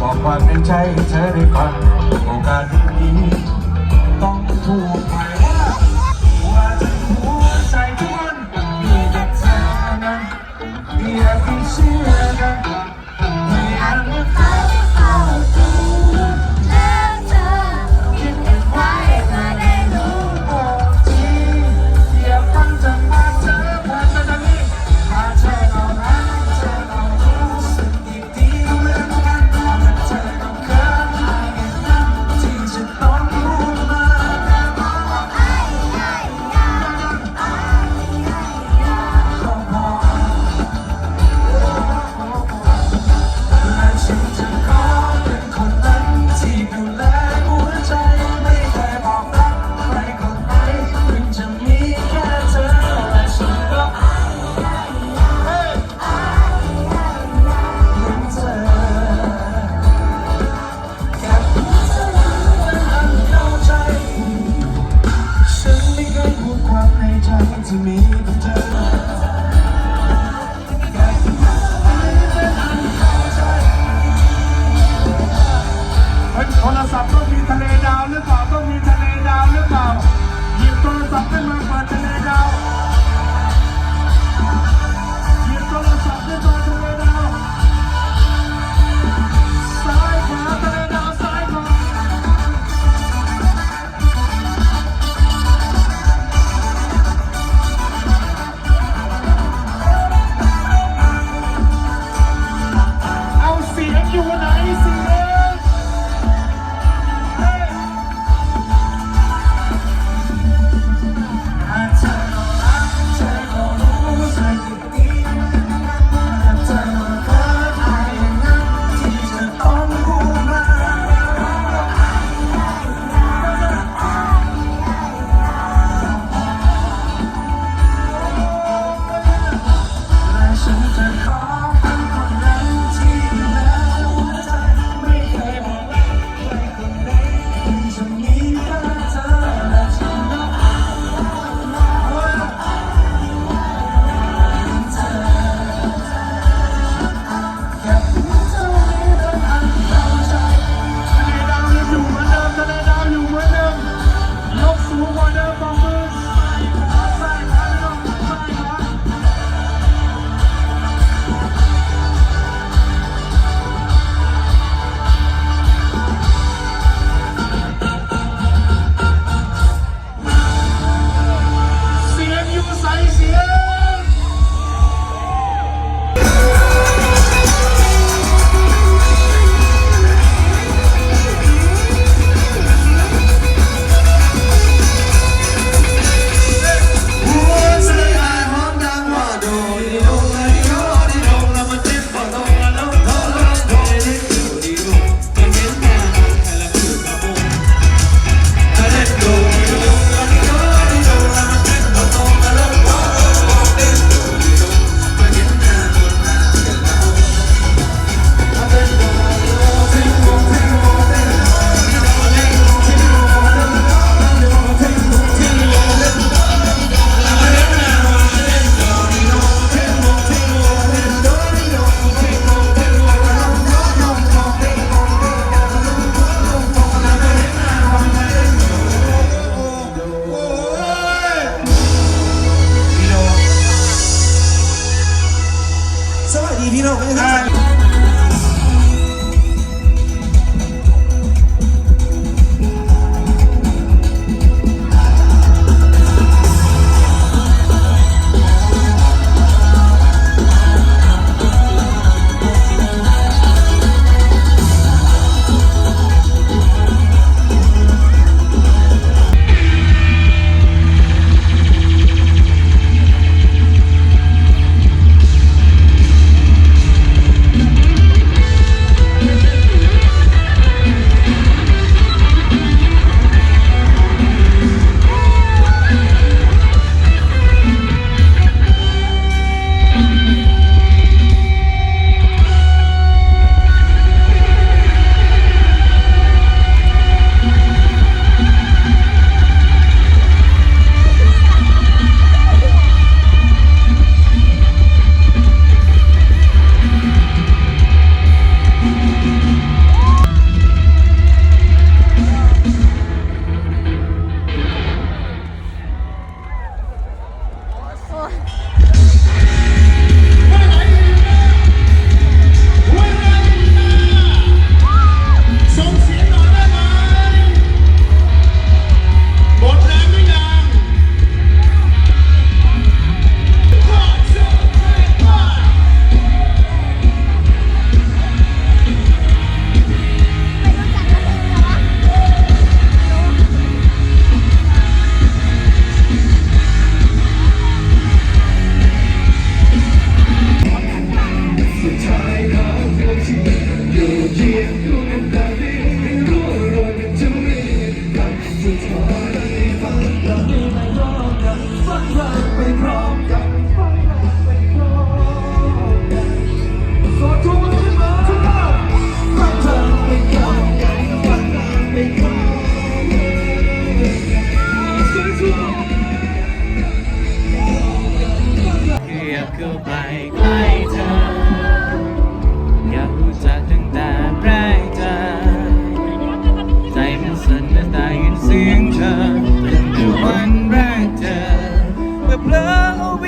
บอกความในใจเธอได้ฟังโอกาสนี้ต้องพูด sa pokitale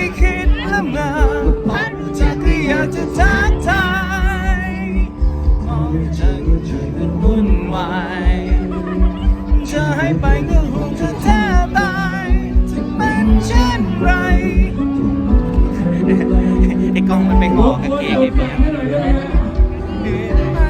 ไม่คิดละเมอพอรู้จักก็อยากจะทักทายมองเธอก็ช่วยเป็นวุ่นวายจะให้ไปก็ห่วงเธอแทบตายจะเป็นเช่นไรไอ้กล้องมันไปงอกางเกงไอ้เปียก